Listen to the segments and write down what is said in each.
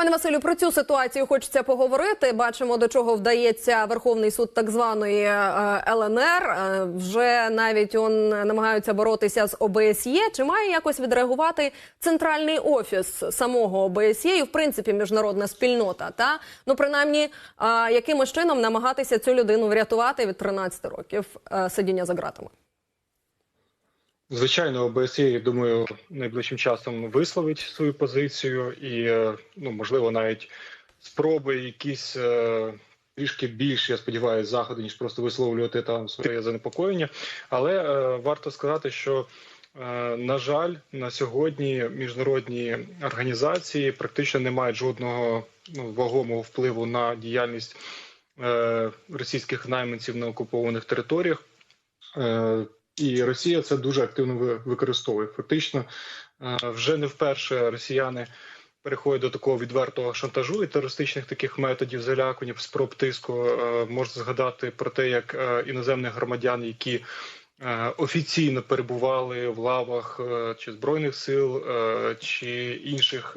Пане Василю, про цю ситуацію хочеться поговорити. Бачимо, до чого вдається Верховний суд так званої е, ЛНР. Е, Вже навіть он намагаються боротися з ОБСЄ. Чи має якось відреагувати центральний офіс самого ОБСЄ і, в принципі, міжнародна спільнота? Та ну принаймні, е, якимось чином намагатися цю людину врятувати від 13 років е, сидіння за ґратами? Звичайно, ОБСЄ, я думаю, найближчим часом висловить свою позицію і, е, ну можливо, навіть спроби якісь е, трішки більше, я сподіваюся, заходи, ніж просто висловлювати там своє занепокоєння. Але е, варто сказати, що е, на жаль, на сьогодні міжнародні організації практично не мають жодного ну, вагомого впливу на діяльність е, російських найманців на окупованих територіях. Е, і Росія це дуже активно ви- використовує. Фактично, е, вже не вперше росіяни переходять до такого відвертого шантажу і терористичних таких методів залякування, спроб тиску. Е, Можна згадати про те, як е, іноземних громадян, які офіційно перебували в лавах чи збройних сил, чи інших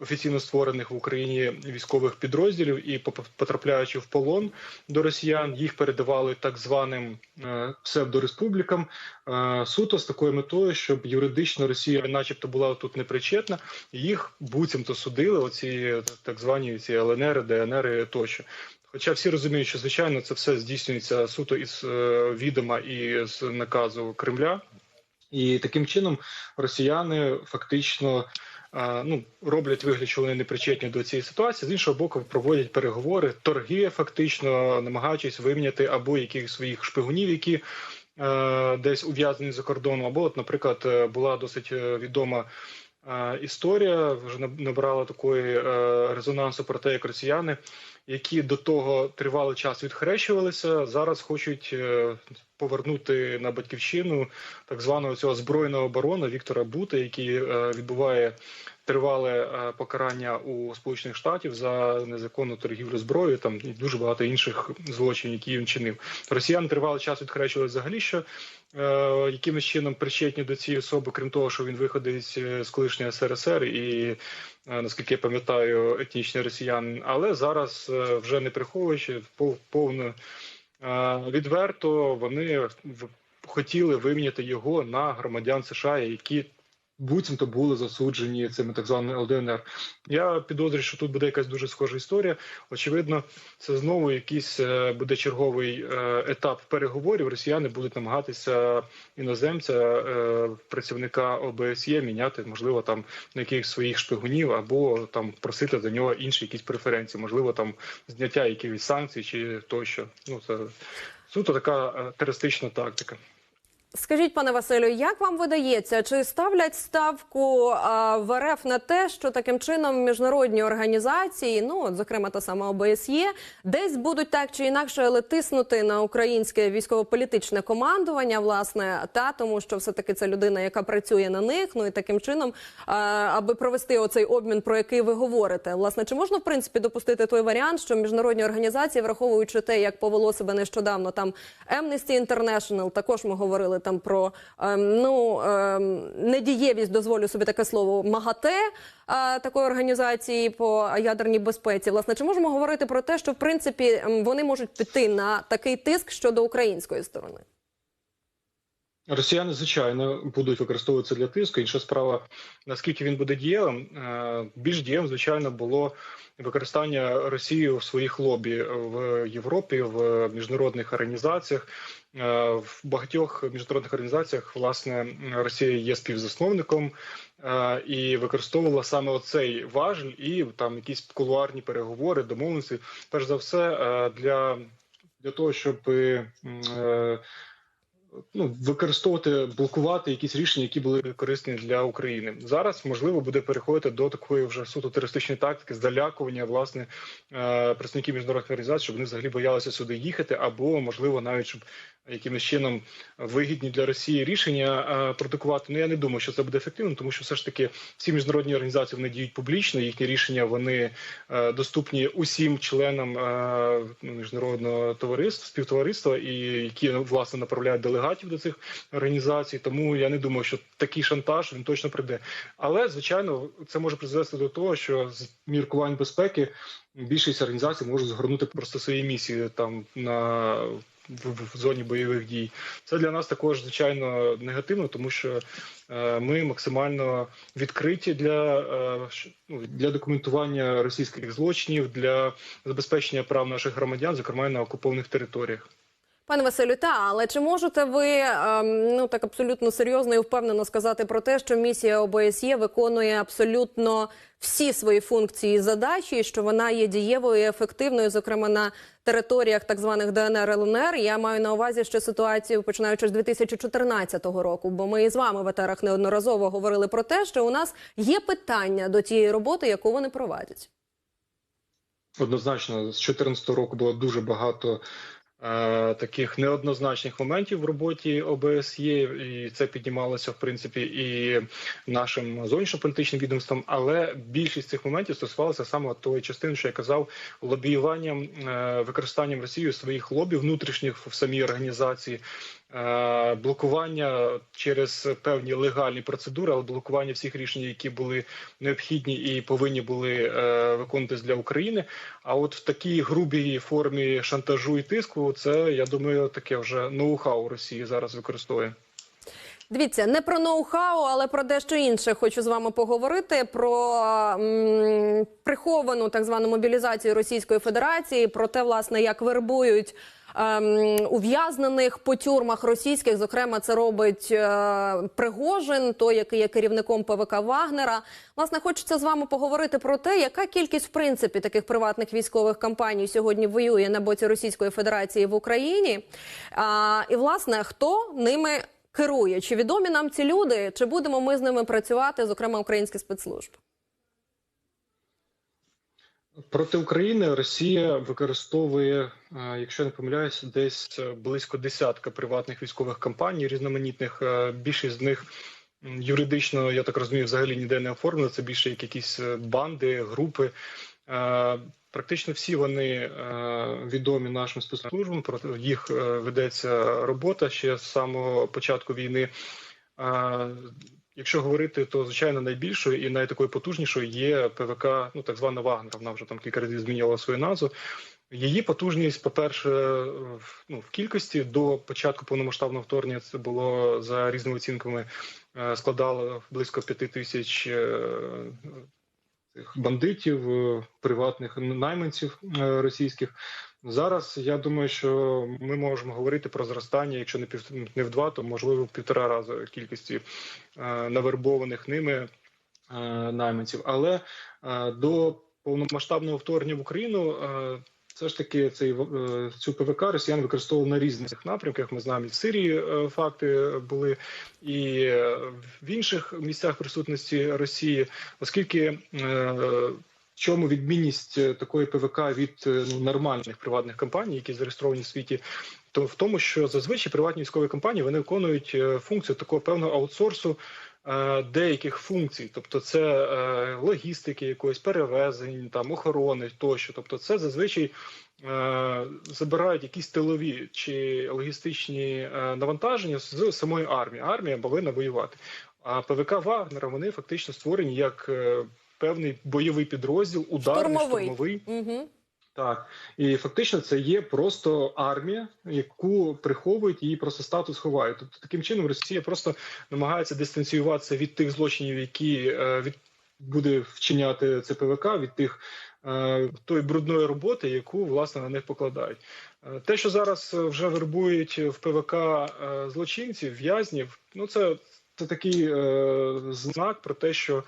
офіційно створених в Україні військових підрозділів, і потрапляючи в полон до росіян, їх передавали так званим е, псевдореспублікам е, суто з такою метою, щоб юридично Росія, начебто, була тут непричетна, їх буцімто судили. Оці так звані ці ЛНР, ДНР тощо. Хоча всі розуміють, що звичайно це все здійснюється суто із е, відома і з наказу Кремля, і таким чином росіяни фактично ну роблять вигляд, що вони не причетні до цієї ситуації. З іншого боку, проводять переговори, торги, фактично намагаючись виміняти або якихось своїх шпигунів, які е, десь ув'язнені за кордоном, або, от, наприклад, е, була досить е, відома. Історія вже наб- набрала такої резонансу про те, як росіяни, які до того тривалий час відхрещувалися, зараз хочуть е, повернути на батьківщину так званого цього збройного оборону Віктора Бута, який е, відбуває тривале е, покарання у Сполучених Штатів за незаконну торгівлю зброєю, там і дуже багато інших злочинів, які він чинив. Росіяни тривалий час відхрещували взагалі, що якимось чином причетні до цієї особи, крім того, що він виходить з колишньої СРСР і. Е, Наскільки я пам'ятаю, етнічний росіяни, але зараз е, вже не приховуючи пов- повно е, відверто, вони хотіли виміняти його на громадян США, які буцімто були засуджені цими так званими ЛДНР. Я підозрюю, що тут буде якась дуже схожа історія. Очевидно, це знову якийсь е, буде черговий е, етап переговорів. Росіяни будуть намагатися іноземця, е, працівника ОБСЄ міняти, можливо, там на якихось своїх шпигунів, або там просити за нього інші якісь преференції, можливо, там зняття якихось санкцій чи тощо. Ну це суто така терористична тактика. Скажіть, пане Василю, як вам видається, чи ставлять ставку а, в РФ на те, що таким чином міжнародні організації, ну от, зокрема та сама ОБСЄ, десь будуть так чи інакше але тиснути на українське військово-політичне командування, власне, та тому, що все таки це людина, яка працює на них, ну і таким чином, а, аби провести оцей обмін, про який ви говорите, власне, чи можна в принципі допустити той варіант, що міжнародні організації, враховуючи те, як повело себе нещодавно там Amnesty International, також ми говорили там про ем, ну ем, недієвість, дозволю собі таке слово МАГАТЕ е, такої організації по ядерній безпеці. Власне, чи можемо говорити про те, що в принципі ем, вони можуть піти на такий тиск щодо української сторони? Росіяни, звичайно, будуть використовуватися для тиску. Інша справа, наскільки він буде дієвим, Е, більш дієвим, звичайно, було використання Росії в своїх лобі в Європі, в міжнародних організаціях. Е, В багатьох міжнародних організаціях власне Росія є співзасновником е, і використовувала саме оцей важель і там якісь кулуарні переговори, домовленості. Перш за все, е, для, для того, щоб ну, використовувати, блокувати якісь рішення, які були корисні для України. Зараз можливо буде переходити до такої вже суто терористичної тактики, залякування власне представників міжнародних організацій, щоб вони взагалі боялися сюди їхати, або можливо навіть щоб якимось чином вигідні для Росії рішення е, продукувати. Ну я не думаю, що це буде ефективно, тому що все ж таки всі міжнародні організації вони діють публічно. Їхні рішення вони е, доступні усім членам е, ну, міжнародного товариства співтовариства, і які власне направляють делегатів до цих організацій. Тому я не думаю, що такий шантаж він точно прийде. Але звичайно, це може призвести до того, що з міркувань безпеки більшість організацій можуть згорнути просто свої місії там на в, зоні бойових дій. Це для нас також звичайно негативно, тому що е, ми максимально відкриті для, е, ну, для документування російських злочинів, для забезпечення прав наших громадян, зокрема на окупованих територіях. Пане Василю, та але чи можете ви ем, ну так абсолютно серйозно і впевнено сказати про те, що місія ОБСЄ виконує абсолютно всі свої функції і задачі, що вона є дієвою і ефективною, зокрема на територіях так званих ДНР ЛНР? Я маю на увазі ще ситуацію починаючи з 2014 року. Бо ми з вами в етерах неодноразово говорили про те, що у нас є питання до тієї роботи, яку вони проводять. Однозначно, з 2014 року було дуже багато таких неоднозначних моментів в роботі ОБСЄ, і це піднімалося в принципі і нашим зовнішньополітичним відомством. Але більшість цих моментів стосувалася саме тої частини, що я казав, лобіюванням, е, використанням Росією своїх лобів внутрішніх в самій організації. Е, Блокування через певні легальні процедури, але блокування всіх рішень, які були необхідні і повинні були е, виконуватись для України. А от в такій грубій формі шантажу і тиску, це я думаю, таке вже ноу-хау Росії зараз використовує. Дивіться, не про ноу-хау, але про дещо інше. Хочу з вами поговорити про м, приховану так звану мобілізацію Російської Федерації, про те, власне, як вербують. Ем, Ув'язнених по тюрмах російських, зокрема, це робить е, Пригожин, той, який є керівником ПВК Вагнера. Власне, хочеться з вами поговорити про те, яка кількість в принципі таких приватних військових компаній сьогодні воює на боці Російської Федерації в Україні. А, і власне хто ними керує? Чи відомі нам ці люди? Чи будемо ми з ними працювати, зокрема українські спецслужби? Проти України Росія використовує, е, якщо не помиляюсь, десь е, близько десятка приватних військових компаній різноманітних. Е, Більшість з них юридично, я так розумію, взагалі ніде не оформлено. Це більше як якісь банди, групи. Практично всі вони відомі нашим спецслужбам. Проти їх ведеться робота ще з самого початку війни. Якщо говорити, то звичайно найбільшою і найтакою потужнішою є ПВК, ну так звана Вагнер. Вона вже там кілька разів змінювала свою назву. Її потужність, по-перше, в, ну, в кількості до початку повномасштабного вторгнення це було за різними оцінками е, складало близько п'яти тисяч е, цих бандитів, е, приватних найманців російських. Зараз я думаю, що ми можемо говорити про зростання, якщо не пів не в два, то можливо в півтора рази кількості е, навербованих ними е, найманців. Але е, до повномасштабного вторгнення в Україну все ж таки цей цю ПВК росіян використовували на різних напрямках. Ми знаємо, і в Сирії факти були, і в інших місцях присутності Росії, оскільки. Чому відмінність е, такої ПВК від е, ну, нормальних приватних компаній, які зареєстровані в світі, то в тому, що зазвичай приватні військові компанії вони виконують е, функцію такого певного аутсорсу деяких функцій, тобто це е, логістики, якоїсь перевезень, там охорони тощо. Тобто, це зазвичай е, забирають якісь тилові чи логістичні е, навантаження з самої армії. Армія повинна воювати. А ПВК Вагнера вони фактично створені як певний бойовий підрозділ, ударний Штурмовий. штурмовий. Угу. Так, і фактично це є просто армія, яку приховують, її просто статус ховають. Тобто таким чином Росія просто намагається дистанціюватися від тих злочинів, які е, від буде вчиняти ЦПВК, від тих е, тої брудної роботи, яку власне на них покладають. Е, Те, що зараз вже вербують в ПВК е, злочинців, в'язнів, ну це. Це такий е, знак про те, що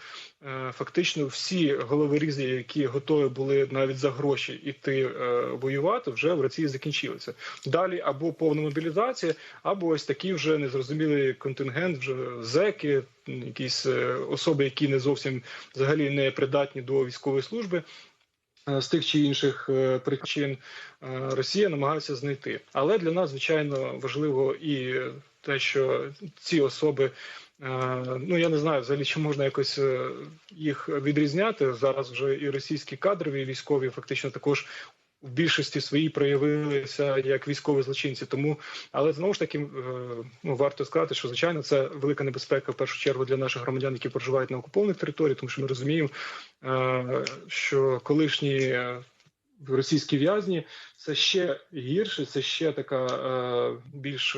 е, фактично всі головорізи, які готові були навіть за гроші іти е, воювати, вже в Росії закінчилися. Далі або повна мобілізація, або ось такий вже незрозумілий контингент, вже зеки, якісь е, особи, які не зовсім взагалі не придатні до військової служби. е, з тих чи інших е, причин е, Росія намагається знайти. Але для нас звичайно важливо і те, що ці особи. Е, Ну я не знаю, взагалі чи можна якось е, їх відрізняти зараз. Вже і російські кадрові і військові фактично також в більшості своїй проявилися як військові злочинці. Тому, але знову ж таки, е, ну варто сказати, що звичайно це велика небезпека в першу чергу для наших громадян, які проживають на окупованих територіях, тому що ми розуміємо, що колишні російські в'язні це ще гірше, це ще така більш.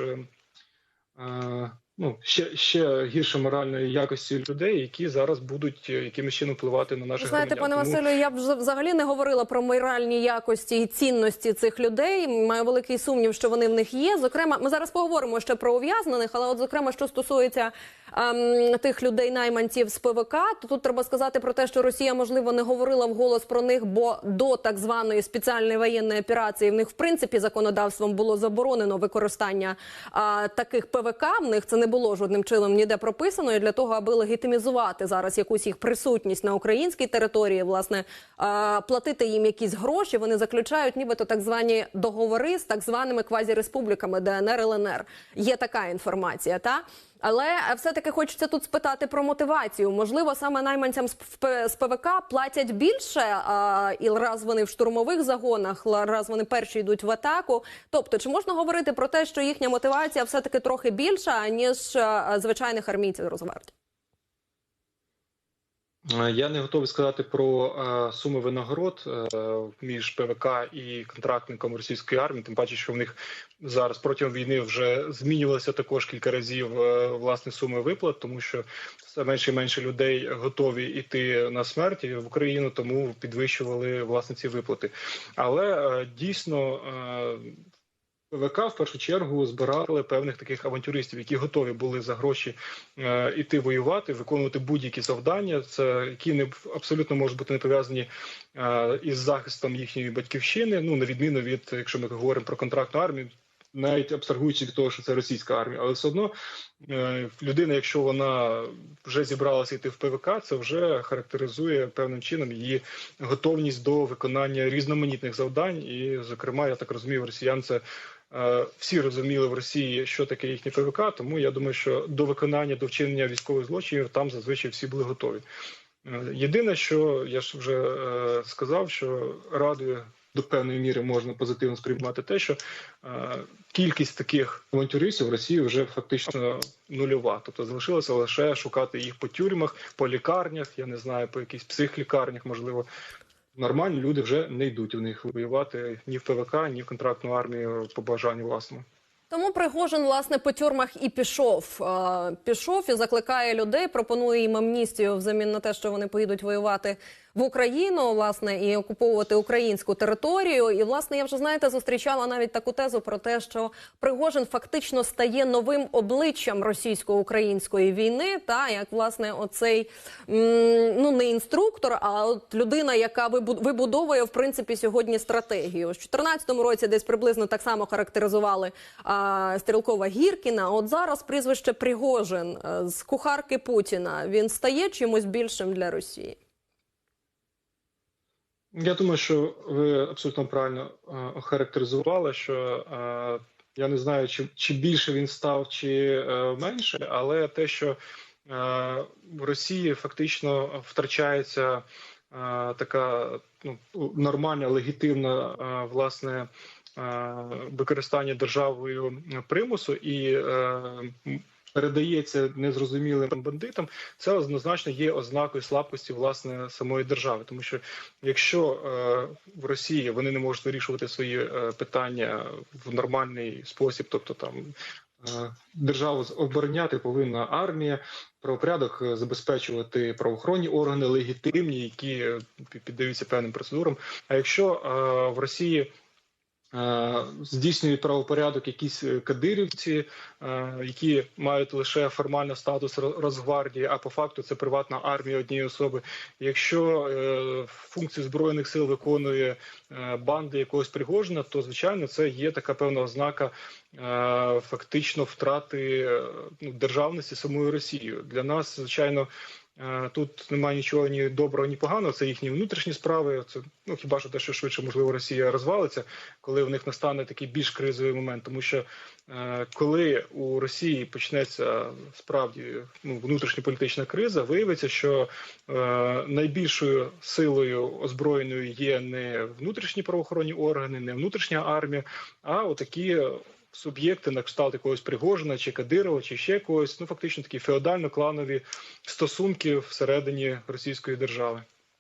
Ну, ще ще гірше моральної якості людей, які зараз будуть е, якимось чином впливати на наших Знаєте, громадян. пане Василю, я б вже взагалі не говорила про моральні якості і цінності цих людей. Маю великий сумнів, що вони в них є. Зокрема, ми зараз поговоримо ще про ув'язнених, але от зокрема, що стосується ем, тих людей, найманців з ПВК, то тут треба сказати про те, що Росія можливо не говорила вголос про них, бо до так званої спеціальної воєнної операції в них в принципі законодавством було заборонено використання а, таких ПВК. В них це не було жодним чином ніде прописано. І для того, аби легітимізувати зараз якусь їх присутність на українській території, власне а, платити їм якісь гроші, вони заключають нібито так звані договори з так званими квазіреспубліками ДНР ЛНР. Є така інформація, та. Але все-таки хочеться тут спитати про мотивацію. Можливо, саме найманцям з ПВК платять більше, а, і раз вони в штурмових загонах, раз вони перші йдуть в атаку. Тобто, чи можна говорити про те, що їхня мотивація все-таки трохи більша, ніж звичайних армійців Росгвардії? Е, Я не готовий сказати про е, суми винагород е, між ПВК і контрактником російської армії. Тим паче, що в них зараз протягом війни вже змінювалося також кілька разів власне суми виплат, тому що все менше і менше людей готові йти на смерть в Україну, тому підвищували власне ці виплати. Але дійсно. ПВК в першу чергу збирали певних таких авантюристів, які готові були за гроші е, іти воювати, виконувати будь-які завдання, це які не абсолютно можуть бути не пов'язані е, із захистом їхньої батьківщини. Ну на відміну від, якщо ми говоримо про контрактну армію. Навіть абстрагуючи від того, що це російська армія, але все одно е, людина, якщо вона вже зібралася йти в ПВК, це вже характеризує певним чином її готовність до виконання різноманітних завдань. І, зокрема, я так розумію, росіян це всі розуміли в Росії, що таке їхнє ПВК. Тому я думаю, що до виконання до вчинення військових злочинів там зазвичай всі були готові. Е, Єдине, що я ж вже е, сказав, що радує до певної міри можна позитивно сприймати те, що е, кількість таких авантюристів в Росії вже фактично нульова. Тобто залишилося лише шукати їх по тюрмах, по лікарнях, я не знаю, по якихось психлікарнях, можливо. Нормальні люди вже не йдуть у них воювати ні в ПВК, ні в контрактну армію по бажанню власному. Тому Пригожин, власне, по тюрмах і пішов. Пішов і закликає людей, пропонує їм амністію взамін на те, що вони поїдуть воювати в Україну, власне, і окуповувати українську територію. І власне я вже знаєте, зустрічала навіть таку тезу про те, що Пригожин фактично стає новим обличчям російсько-української війни. Та як власне оцей ну не інструктор, а от людина, яка вибу- вибудовує в принципі сьогодні стратегію. У 2014 році десь приблизно так само характеризували а, Стрілкова Гіркіна. От зараз прізвище Пригожин е, з кухарки Путіна. Він стає чимось більшим для Росії. Я думаю, що ви абсолютно правильно е, охарактеризували, що е, я не знаю, чи, чи більше він став, чи е, менше, але те, що в Росії фактично втрачається така ну, нормальна, легітимна власне. Е, Використання державою примусу і е, передається незрозумілим бандитам, це однозначно є ознакою слабкості власне самої держави, тому що якщо е, в Росії вони не можуть вирішувати свої питання в нормальний спосіб, тобто там е, державу обороняти повинна армія, правопорядок забезпечувати правоохоронні органи легітимні, які піддаються певним процедурам. А якщо в Росії здійснюють правопорядок якісь е, кадирівці, е, які мають лише формально статус Ро- Росгвардії, а по факту це приватна армія однієї особи. Якщо е, функцію збройних сил виконує е, банда якогось Пригожина, то звичайно це є така певна ознака е, фактично втрати е, ну, державності самою Росією. Для нас, звичайно. Е, Тут немає нічого ні доброго, ні поганого. Це їхні внутрішні справи. Це ну хіба що те, що швидше можливо Росія розвалиться, коли в них настане такий більш кризовий момент, тому що е, коли у Росії почнеться справді ну внутрішньополітична криза, виявиться, що е, найбільшою силою озброєною є не внутрішні правоохоронні органи, не внутрішня армія, а отакі суб'єкти на кшталт якогось Пригожина чи Кадирова, чи ще когось, ну фактично такі феодально-кланові стосунки всередині Російської держави.